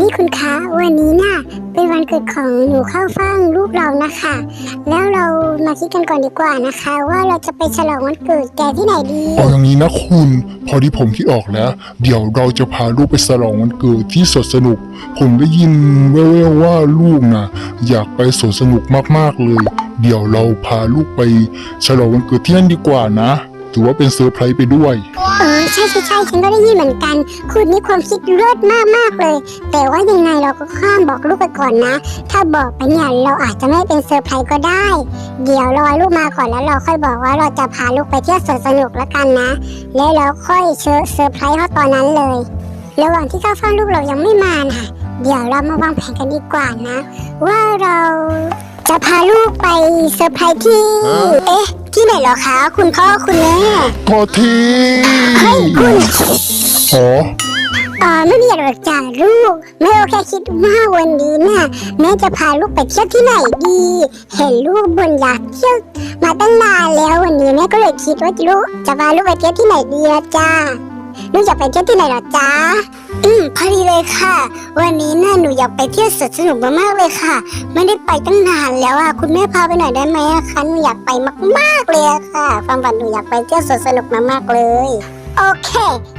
นี่คุณคะวันนี้น่ะเป็นวันเกิดของหนูเข้าฟ่างลูกเรานะคะ แล้วเรามาคิดกันก่อนดีกว่านะคะ ว่าเราจะไปฉลองวันเกิดแกที่ไหนดีเอาอย่างนี้นะคุณ พอที่ผมคิดออกแล้ว เดี๋ยวเราจะพาลูกไปฉลองวันเกิดที่สวนสนุก ผมได้ยินแว่วๆว่าลูกนะอยากไปสวนสนุกมากๆเลย เดี๋ยวเราพาลูกไปฉลองวันเกิดที่นั่นดีกว่านะ ถือว่าเป็นเซอร์ไพรส์ไปด้วย เออใช่ใช่ใช่ฉันก็ได้ยินเหมือนกัน คุณนี่ความคิดเลิศมากมากๆเลย แต่ว่ายังไงเราก็ข้ามบอกลูกไปก่อนนะ ถ้าบอกไปเนี่ยเราอาจจะไม่เป็นเซอร์ไพรส์ก็ได้ เดี๋ยวรอลูกมาก่อนแล้วเราค่อยบอกว่าเราจะพาลูกไปเที่ยวสวนสนุกแล้วกันนะ แล้วเราค่อยเชอเซอร์ไพรส์เขาตอนนั้นเลยระหว่างที่เข้าเฝ้าลูกเรายังไม่มานะเดี๋ยวเรามาวางแผนกันดีกว่านะ ว่าเรา จะพาลูกไปเซอร์ไพรส์ที่ เอ๊ะ ที่ไหนเหรอคะ คุณพ่อคุณแม่พอทีเฮ้ยคุณอ๋ออ๋อไม่มีอะไรหรอกจ้าลูกแม่ก็แค่คิดว่าวันนี้น่ะแม่จะพาลูกไปเที่ยวที่ไหนดี เห็นลูกบนอยากเที่ยวมาตั้งนานแล้ววันนี้แม่ก็เลยคิดว่าลูกจะพาลูกไปเที่ยวที่ไหนดีละจ้าลูกอยากไปเที่ยวที่ไหนเหรอจ้า อืมพอดีเลยค่ะ วันนี้น่ะหนูอยากไปเที่ยวสวนสนุกมากๆเลยค่ะ ไม่ได้ไปตั้งนานแล้วอะคุณแม่พาไปหน่อยได้ไหมอะคะหนูอยากไปมากๆเลยอะค่ะความฝันหนูอยากไปเที่ยวสวนสนุกมากๆเลย โอเค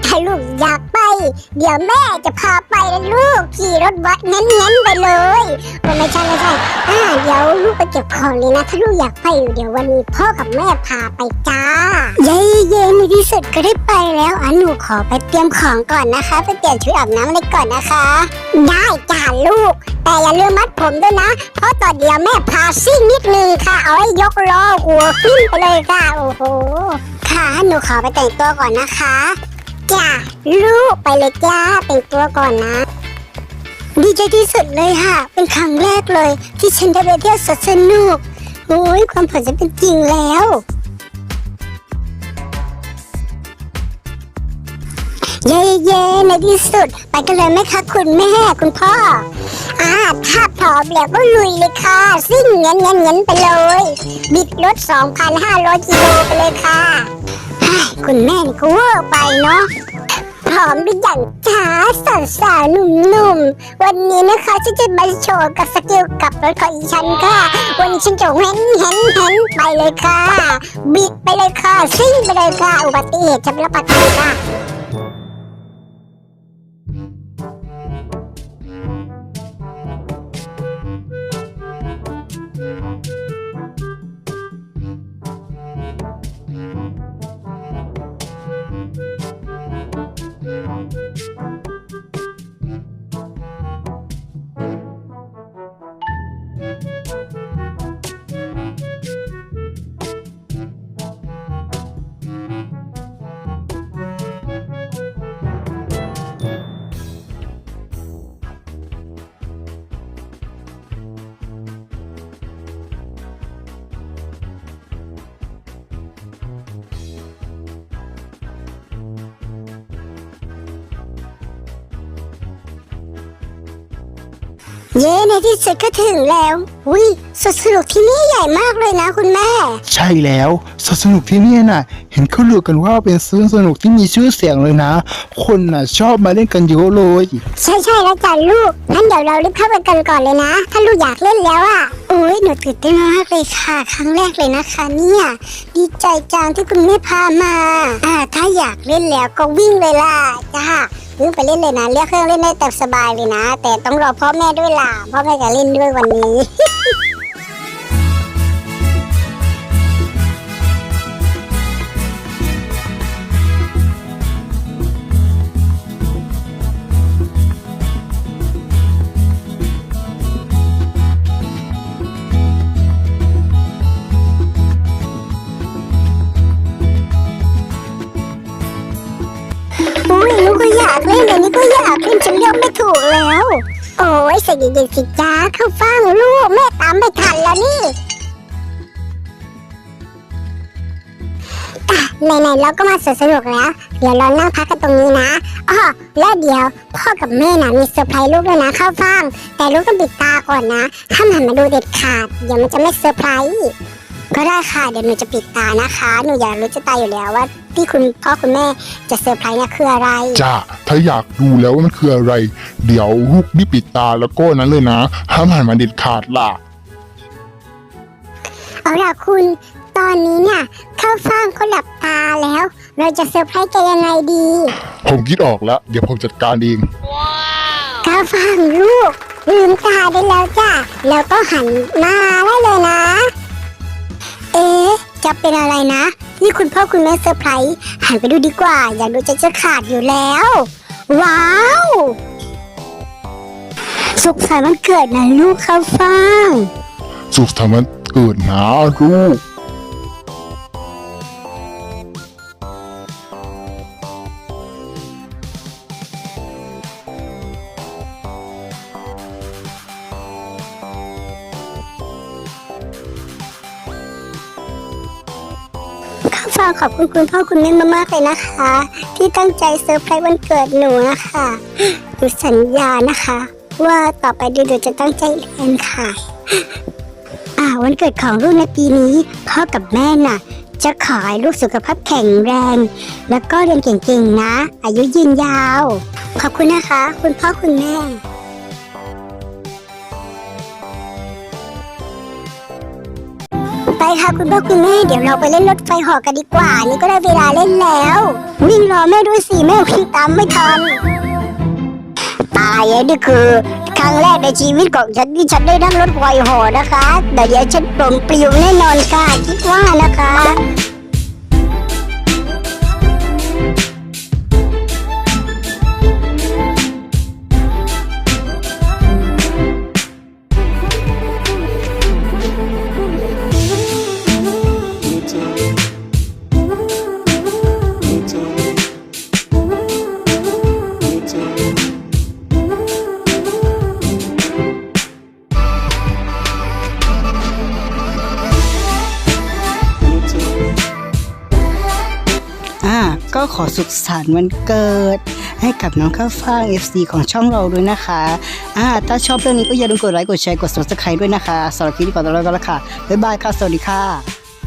ถ้าลูกอยากไป เดี๋ยวแม่จะพาไปแล้วลูกขี่รถบัสเน้นๆไปเลยโอ้ไม่ใช่ไม่ใช่อ่าเดี๋ยวลูกไปเก็บของเลยนะ ถ้าลูกอยากไปอยู่เดี๋ยววันนี้พ่อกับแม่พาไปจ้า เย้เย้ใน ที่สุดก็ได้ไปแล้วอะหนูขอไปเตรียมของก่อนนะคะ ไปเปลี่ยนชุดอาบน้ำอะไรก่อนนะคะ ได้จ้าลูก แต่อย่าลืมมัดผมด้วยนะ เพราะตอนเดียวแม่พาซิ่งนิดนึงค่ะเอาไว้ยกล้อหัวขึ้นไปเลยค่ะโอ้โหค่ะหนูขอไปแต่งตัวก่อนนะคะจ้าลูกไปเลยจ้าแต่งตัวก่อนนะดีใจที่สุดเลยค่ะ เป็นครั้งแรกเลย ที่ฉันได้ไปเที่ยวสนสนุกโอ้ยความฝันจะเป็นจริงแล้ว เย้เย้ในที่สุด ไปกันเลยไหมคะคุณแม่คุณพ่อ อ่าถ้าพร้อมแล้วก็ลุยเลยค่ะ ซิ่งเงี้ยเงี้ยเงี้ยไปเลย บิดรถ 2,500 กิโลไปเลยค่ะ คุณแม่นี่ก็เวอร์ไปเนาะพร้อมหรือยังจ้าสาวสาวๆหนุ่มวันนี้นะคะฉันจะมาโชว์กับสกิลกับรถของอีฉันค่ะ วันนี้ฉันจะเห็นเห็นเห็นไปเลยค่ะ บิดไปเลยค่ะ ซิ่งไปเลยค่ะ อุบัติเหตุจะรับประกันค่ะ เย้ในที่สุดก็ถึงแล้วอุ้ยสวนสนุกที่นี่ใหญ่มากเลยนะคุณแม่ ใช่แล้วสวนสนุกที่เนี่ยน่ะ เห็นเขาลือกันว่าเป็นสวนสนุกที่มีชื่อเสียงเลยนะ คนน่ะชอบมาเล่นกันเยอะเลย ใช่ใช่แล้วจ้ะลูกงั้นเดี๋ยวเรารีบเข้าไปกันก่อนเลยนะ ถ้าลูกอยากเล่นแล้วอะโอ้ยหนูตื่นเต้นมากเลยค่ะ ครั้งแรกเลยนะคะเนี่ยดีใจจังที่คุณแม่พามา อ่า ถ้าอยากเล่นแล้วก็วิ่งเลยล่ะจ้า ลืมไปเล่นเลยนะเรียกเครื่องเล่นได้แต่สบายเลยนะ แต่ต้องรอพ่อแม่ด้วยล่ะพ่อแม่จะเล่นด้วยวันนี้ โอ้ยใส่เย็นๆสิจ้าเข้าฟังลูกแม่ตามไม่ทันแล้วนี่อ่ไหนๆเราก็มาสวนสนุกแล้ว เดี๋ยวเรานั่งพักกันตรงนี้นะอ๋อแล้วเดี๋ยวพ่อกับแม่นะมีเซอร์ไพรส์ลูกด้วยนะเข้าฟังแต่ลูกต้องปิดตาก่อนนะห้ามหันมาดูเด็ดขาด เดี๋ยวมันจะไม่เซอร์ไพรส์ ก็ได้ค่ะเดี๋ยวหนูจะปิดตานะคะ หนูอยากรู้จะตายอยู่แล้วว่า ที่คุณพ่อคุณแม่จะเซอร์ไพรส์เนี่ยคืออะไร จ้าถ้าอยากดูแล้วว่ามันคืออะไร เดี๋ยวลูกรีบปิดตาแล้วก็นั้นเลยนะห้ามหันมาเด็ดขาดล่ะ เอาล่ะคุณตอนนี้เนี่ยเข้าฟ่างเขาหลับตาแล้ว เราจะเซอร์ไพรส์กันยังไงดีผมคิดออกแล้ว เดี๋ยวผมจัดการเองข้าวฟ่างลูกลืมตาได้แล้วจ้ะแล้วก็หันหน้าได้เลยนะ เอ๊ะจะเป็นอะไรนะ นี่คุณพ่อคุณแม่เซอร์ไพรส์หันไปดูดีกว่า อยากดูจะจะขาดอยู่แล้ว ว้าว สุขสันต์วันเกิดนะลูกข้าวฟ่าง สุขสันต์วันเกิดนะลูก ข้าวฟ่างขอบคุณคุณพ่อคุณแม่มากๆเลยนะคะ ที่ตั้งใจเซอร์ไพรส์วันเกิดหนูนะคะหนูสัญญานะคะ ว่าต่อไปเดี๋ยวจะตั้งใจเรียนค่ะอ่าวันเกิดของลูกในปีนี้พ่อกับแม่น่ะ จะขอให้ลูกสุขภาพแข็งแรง แล้วก็เรียนเก่งๆนะ อายุยืนยาว ขอบคุณนะคะ คุณพ่อคุณแม่ ค่ะคุณพ่อคุณแม่เดี๋ยวเราไปเล่นรถไฟหอกันดีกว่า นี่ก็ได้เวลาเล่นแล้ว วิ่งรอแม่ด้วยสิแม่วิ่งตามไม่ทันตายนี่คือครั้งแรกในชีวิตของฉันที่ฉันได้นั่งรถไฟหอนะคะแต่เดี๋ยวฉันปลงปลิวแน่นอนค่ะคิดว่านะคะ อ่าก็ขอสุขสันต์วันเกิด ให้กับน้องข้าวฟ่าง FC ของช่องเราด้วยนะคะอ่าถ้าชอบเรื่องนี้ก็อย่าลืมกดไลค์กดแชร์กด subscribe ด้วยนะคะสำหรับคลิปนี้ก่อนแล้วก็แล้วค่ะบ๊ายบายค่ะสวัสดีค่ะ